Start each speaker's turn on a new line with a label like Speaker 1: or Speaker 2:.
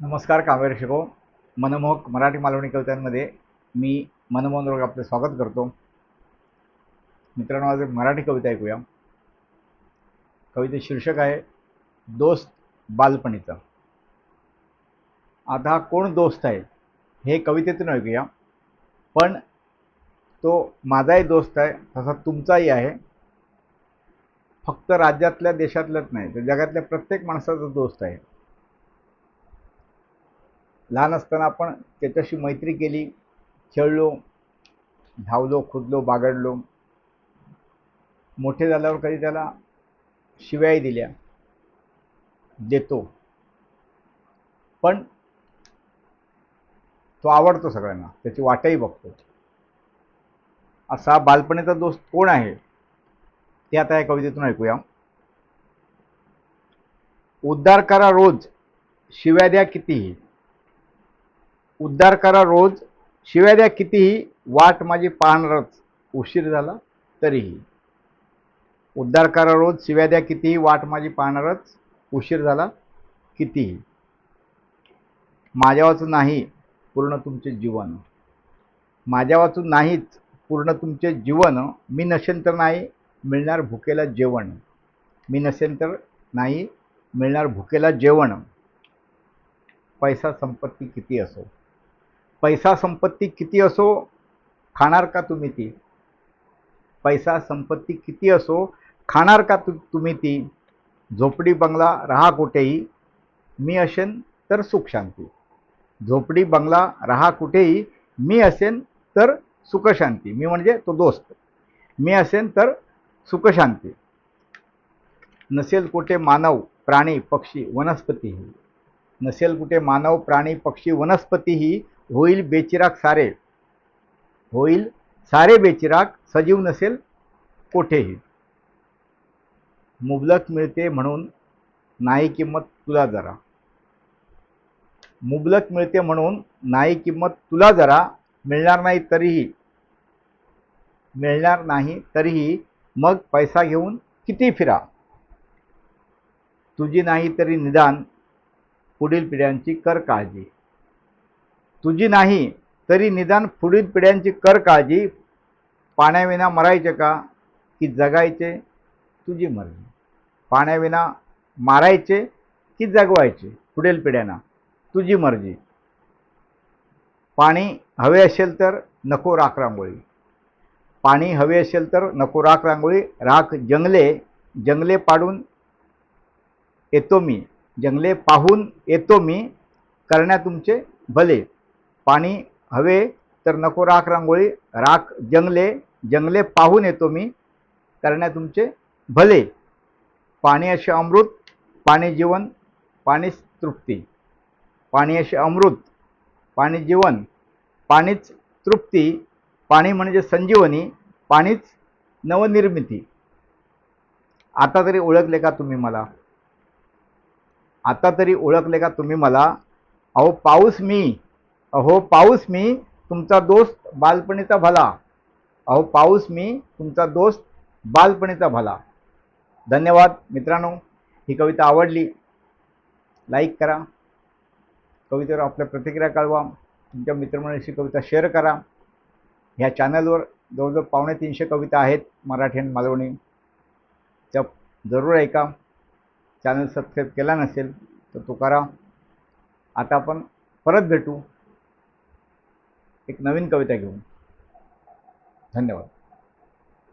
Speaker 1: नमस्कार काव्य शिको. मनमोहक मराठी मालवणी कवितांमध्ये मी मनमोहन रोग आपले स्वागत करतो. मित्रांनो आज एक मराठी कविता ऐकूया. कविते शीर्षक आहे दोस्त बालपणीचा. आता हा कोण दोस्त आहे हे कवितेतून ऐकूया. पण तो माझाही दोस्त आहे तसा तुमचाही आहे. फक्त राज्यातल्या देशातल्याच नाही तर जगातल्या प्रत्येक माणसाचा दोस्त आहे. लहान असताना आपण त्याच्याशी मैत्री केली खेळलो धावलो खुदलो बागडलो. मोठे झाल्यावर कधी त्याला शिव्याही दिल्या. देतो. पण तो आवडतो सगळ्यांना. त्याची वाटही बघतो. असा बालपणीचा दोस्त कोण आहे? ते आता या कवितेतून ऐकूया. उद्धार करा रोज. शिव्या द्या कितीही. उद्धार करा रोज. शिव्या द्या कितीही. वाट माझी पाहणारच. उशीर झाला तरीही. उद्धार करा रोज. शिव्या द्या कितीही. वाट माझी पाहणारच. उशीर झाला कितीही. माझ्या वाचून नाही पूर्ण तुमचे जीवन. माझ्या वाचून नाहीच पूर्ण तुमचे जीवन. मी नसेन तर नाही मिळणार भुकेला जेवण. मी नसेन तर नाही मिळणार भुकेला जेवण. पैसा संपत्ती किती असो. पैसा संपत्ती किती असो खाणार का तुम्ही ती? पैसा संपत्ती किती असो खाणार का तु तुम्ही ती? झोपडी बंगला राहा कुठेही मी असेन तर सुख शांती. झोपडी बंगला राहा कुठेही मी असेन तर सुखशांती मी म्हणजे तो दोस्त. मी असेन तर सुखशांती नसेल कुठे मानव प्राणी पक्षी वनस्पतीही नसेल कुठे मानव प्राणी पक्षी वनस्पतीही होईल बेचिराग सारे. होईल सारे बेचिराग सजीव नसेल कोठेही. मुबलक मिळते म्हणून नाही किंमत तुला जरा. मुबलक मिळते म्हणून नाही किंमत तुला जरा मिळणार नाही तरीही. मिळणार नाही तरीही मग पैसा घेऊन किती फिरा. तुझी नाही तरी निदान पुढील पिढ्यांची कर काळजी तुझी नाही तरी निदान पुढील पिढ्यांची कर काळजी पाण्याविना मरायचे का? की जगायचे? तुझी मर्जी. पाण्याविना मारायचे की जगवायचे? पुढील पिढ्यांना. तुझी मर्जी. पाणी हवे असेल तर नको राख रांगोळी. पाणी हवे असेल तर नको राख रांगोळी. राख जंगले जंगले पाडून येतो मी. जंगले पाहून येतो मी. करण्या तुमचे भले. पाणी हवे तर नको राख रांगोळी राख जंगले जंगले पाहून येतो मी करण्या तुमचे भले. पाणी असे अमृत पाणी जीवन पाणीच तृप्ती. पाणी असे अमृत पाणी जीवन पाणीच तृप्ती. पाणी म्हणजे संजीवनी पाणीच नवनिर्मिती. आता तरी ओळखले का तुम्ही मला? आता तरी ओळखले का तुम्ही मला? अहो पाऊस मी अहो पाऊस मी तुमचा दोस्त बालपणीचा भला. अहो पाऊस मी तुमचा दोस्त बालपणीचा भला. धन्यवाद मित्रांनो. ही कविता आवडली. लाईक करा. कवितेवर आपल्या प्रतिक्रिया कळवा. तुमच्या मित्रमंडळीशी कविता शेअर करा. ह्या चॅनलवर जवळजवळ पावणे तीनशे कविता आहेत मराठी आणि मालवणी. त्या जरूर ऐका. चॅनल सबस्क्राईब केला नसेल तर तो करा. आता आपण परत भेटू. एक नवीन कविता घेऊन. धन्यवाद.